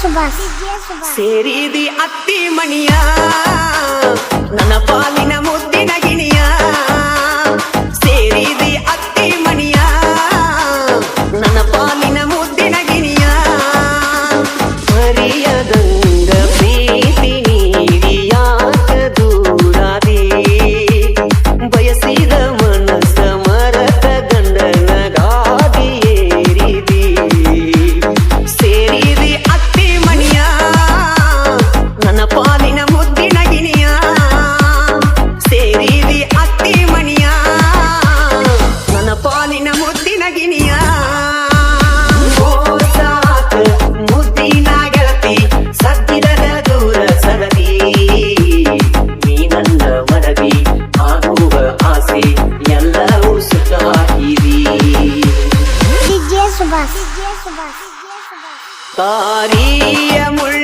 சுபாஷ் சேரிதி அத்தி மணியா ನಿನ್ನ ಮುದ್ದಿನ ಗಿನಿಯ ಮುದ್ದಿನ ಗೆಳತಿ ಸದ್ದಿದ ಸುಭಾಷ್. ತಾರಿಯ ಮುಳ್ಳ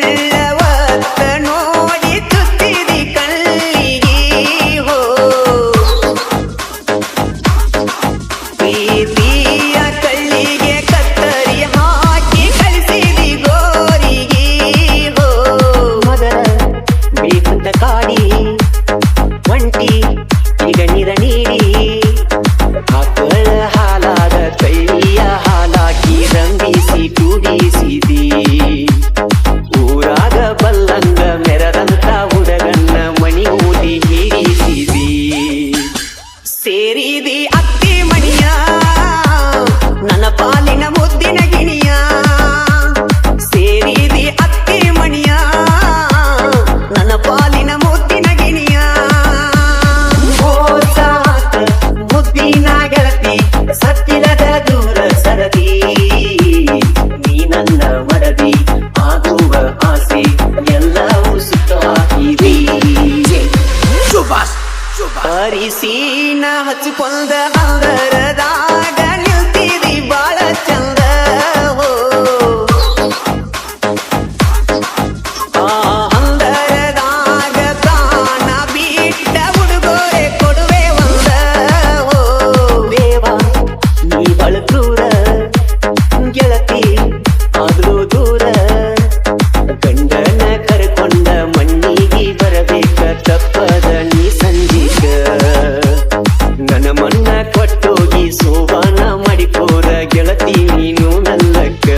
ಶುಭಾಶ್. ಶುಭಾಸ್ ಹರಿಸೀನ ಹಚ್ಚಿಕೊಂಡ ಅಂದರದಾ ಮಾಡಿಪೋರ ಗೆಳತಿ ನೀನು ನಲ್ಲಕ್ಕ.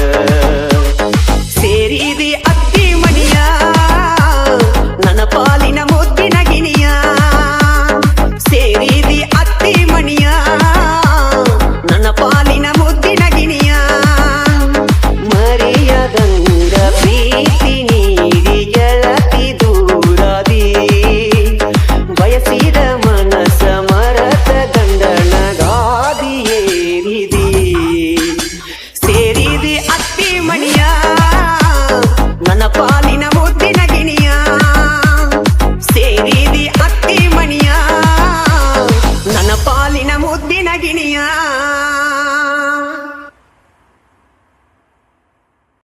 ಮುದ್ದಿನ ಗಿಣಿಯಾ